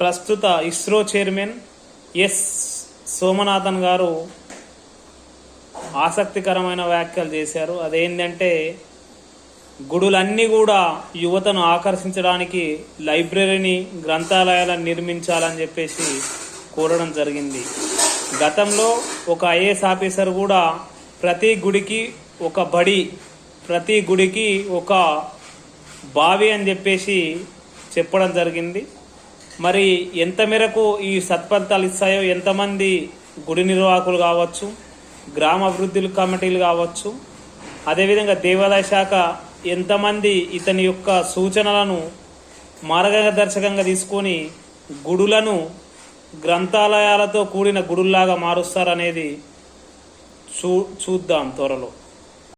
ప్రస్తుత ISRO chairman S. Somanathan గారు ఆసక్తికరమైన వ్యాఖ్యలు చేశారు. అదేంటంటే గుడులన్నీ కూడా యువతను ఆకర్షించడానికి లైబ్రరీని గ్రంథాలయాలను నిర్మించాలని చెప్పేసి కోరడం జరిగింది. గతంలో ఒక ఐఏఎస్ ఆఫీసర్ కూడా ప్రతి గుడికి ఒక బడి ప్రతి గుడికి ఒక బావి అని చెప్పేసి చెప్పడం జరిగింది. మరి ఎంత మేరకు ఈ సత్ఫలితాలు ఇస్తాయో ఎంతమంది గుడి నిర్వాహకులు కావచ్చు గ్రామ అభివృద్ధి కమిటీలు కావచ్చు అదేవిధంగా దేవాదాయ శాఖ ఎంతమంది ఇతని యొక్క సూచనలను మార్గదర్శకంగా తీసుకొని గుడులను గ్రంథాలయాలతో కూడిన గుడుల్లాగా మారుస్తారనేది చూ చూద్దాం త్వరలో.